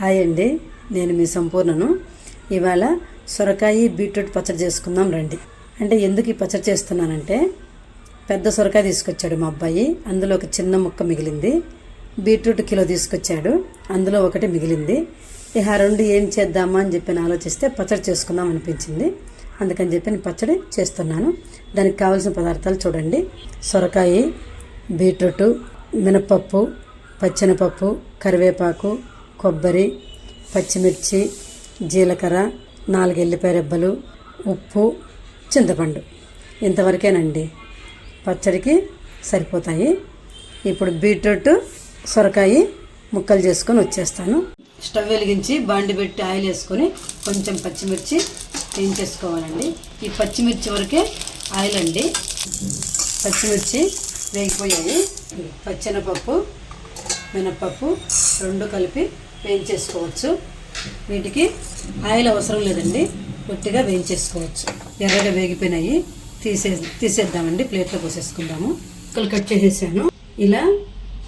Hi అండి. నేను మీ సంపూర్ణను. ఇవాళ సొరకాయ బీట్రూట్ పచ్చడి చేసుకుందాం రండి. అంటే ఎందుకు ఈ పచ్చడి చేస్తున్నానంటే పెద్ద సొరకాయ తీసుకొచ్చాడు మా అబ్బాయి. అందులో ఒక చిన్న ముక్క మిగిలింది. బీట్రూట్ కిలో తీసుకొచ్చాడు. అందులో ఒకటి మిగిలింది. ఇక ఆ రెండు ఏం చేద్దామా అని చెప్పి ఆలోచిస్తే పచ్చడి చేసుకుందాం అనిపించింది. అందుకని చెప్పి నేను పచ్చడి చేస్తున్నాను. దానికి కావాల్సిన పదార్థాలు చూడండి. సొరకాయ బీట్రూట్ మినపప్పు పచ్చెనపప్పు కరివేపాకు కొబ్బరి పచ్చిమిర్చి జీలకర్ర నాలుగు ఎల్లిపాయ రెబ్బలు ఉప్పు చింతపండు. ఇంతవరకేనండి. పచ్చడికి సరిపోతాయి. ఇప్పుడు బీట్రూట్ సొరకాయ ముక్కలు చేసుకొని వచ్చేస్తాను. స్టవ్ వెలిగించి బాండి పెట్టి ఆయిల్ వేసుకొని కొంచెం పచ్చిమిర్చి వేయించేసుకోవాలండి. ఈ పచ్చిమిర్చి వరకే ఆయిల్ అండి. పచ్చిమిర్చి వేగిపోయాయి. పచ్చెనపప్పు మినప్పప్పు రెండు కలిపి వేయించేసుకోవచ్చు. వీటికి ఆయిల్ అవసరం లేదండి. పొట్టిగా వేయించేసుకోవచ్చు. ఎర్రగా వేగిపోయినాయి. తీసే తీసేద్దామండి. ప్లేట్లో పోసేసుకుందాము. ముక్కలు కట్ చేసేసాను. ఇలా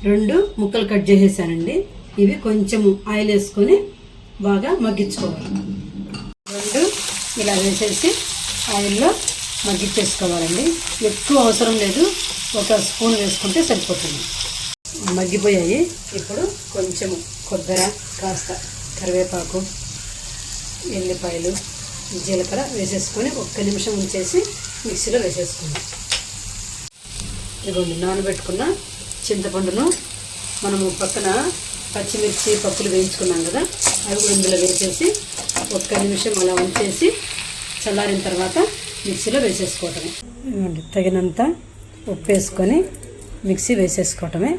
రెండు ముక్కలు కట్ చేసేసానండి. ఇవి కొంచెము ఆయిల్ వేసుకొని బాగా మగ్గించుకోవాలి. రెండు ఇలా వేసేసి ఆయిల్లో మగ్గించేసుకోవాలండి. ఎక్కువ అవసరం లేదు. ఒక స్పూన్ వేసుకుంటే సరిపోతుంది. మగ్గిపోయాయి. ఇప్పుడు కొంచెం కొబ్బరి కాస్త కరివేపాకు ఎల్లిపాయలు జీలకర్ర వేసేసుకొని ఒక్క నిమిషం ఉంచేసి మిక్సీలో వేసేసుకుందాం. ఇదిగోండి నానబెట్టుకున్న చింతపండును మనము పక్కన పచ్చిమిర్చి పప్పులు వేయించుకున్నాం కదా అవి కూడా ఇందులో వేసేసి ఒక్క నిమిషం అలా ఉంచేసి చల్లారిన తర్వాత మిక్సీలో వేసేసుకోవటమే. తగినంత ఉప్పు వేసుకొని మిక్సీ వేసేసుకోవటమే.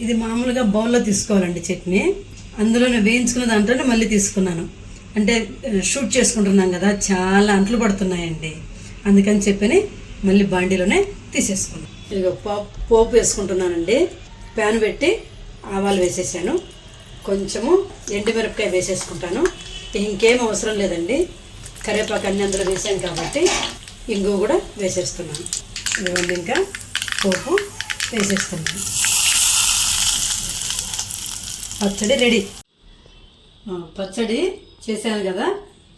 ఇది మామూలుగా బౌల్లో తీసుకోవాలండి చట్నీ. అందులో నేను వేయించుకున్న దాంట్లోనే మళ్ళీ తీసుకున్నాను. అంటే షూట్ చేసుకుంటున్నాం కదా చాలా అంట్లు పడుతున్నాయండి. అందుకని చెప్పని మళ్ళీ బాండీలోనే తీసేసుకున్నాను. ఇక పోపు పోపు వేసుకుంటున్నానండి. ప్యాన్ పెట్టి ఆవాలు వేసేసాను. కొంచెము ఎండుమిరపకాయ వేసేసుకుంటాను. ఇంకేం అవసరం లేదండి. కరివేపాకు అన్ని అందులో వేసాను కాబట్టి ఇంగు కూడా వేసేస్తున్నాను. ఇదిగోండి ఇంకా పోపు వేసేస్తున్నాను. పచ్చడి రెడీ. పచ్చడి చేశాను కదా.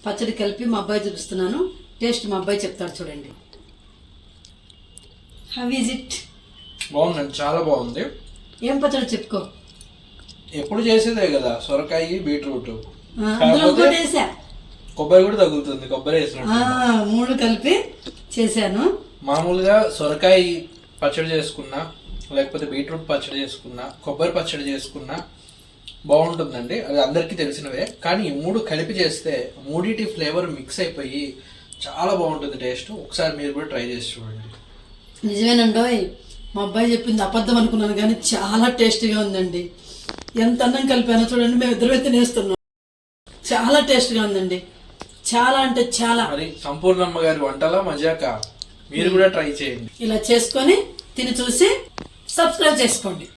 పచ్చడి కలిపి మా అబ్బాయి చూపిస్తున్నాను. టేస్ట్ మా అబ్బాయి చెప్తాడు చూడండి. హౌ ఈజ్ ఇట్ బాగుందండి చాలా బాగుంది. ఏం పచ్చడి చెప్పుకో. ఎప్పుడు చేసేదే కదా సొరకాయ బీట్రూట్. కొబ్బరి కూడా తగులుతుంది కొబ్బరి మూడు కలిపి చేశాను. మామూలుగా సొరకాయ పచ్చడి చేసుకున్నా లేకపోతే బీట్రూట్ పచ్చడి చేసుకున్నా కొబ్బరి పచ్చడి చేసుకున్నా బాగుంటుందండి. అది అందరికీ తెలిసినవే. కానీ ఈ మూడు కలిపి చేస్తే మూడిటి ఫ్లేవర్ మిక్స్ అయిపోయి చాలా బాగుంటుంది టేస్ట్. ఒకసారి మీరు కూడా ట్రై చేసి చూడండి. నిజమేనండోయ్ మా అబ్బాయి చెప్పింది అబద్ధం అనుకున్నాను కానీ చాలా టేస్టీగా ఉందండి. ఎంత అన్నం కలిపానో చూడండి మేము ఇద్దరు తినేస్తున్నాం. చాలా టేస్ట్గా ఉందండి. చాలా అంటే చాలా. మరి సంపూర్ణమ్మ గారి వంటల మజాక? మీరు కూడా ట్రై చేయండి. ఇలా చేసుకొని తిని చూసి సబ్స్క్రైబ్ చేసుకోండి.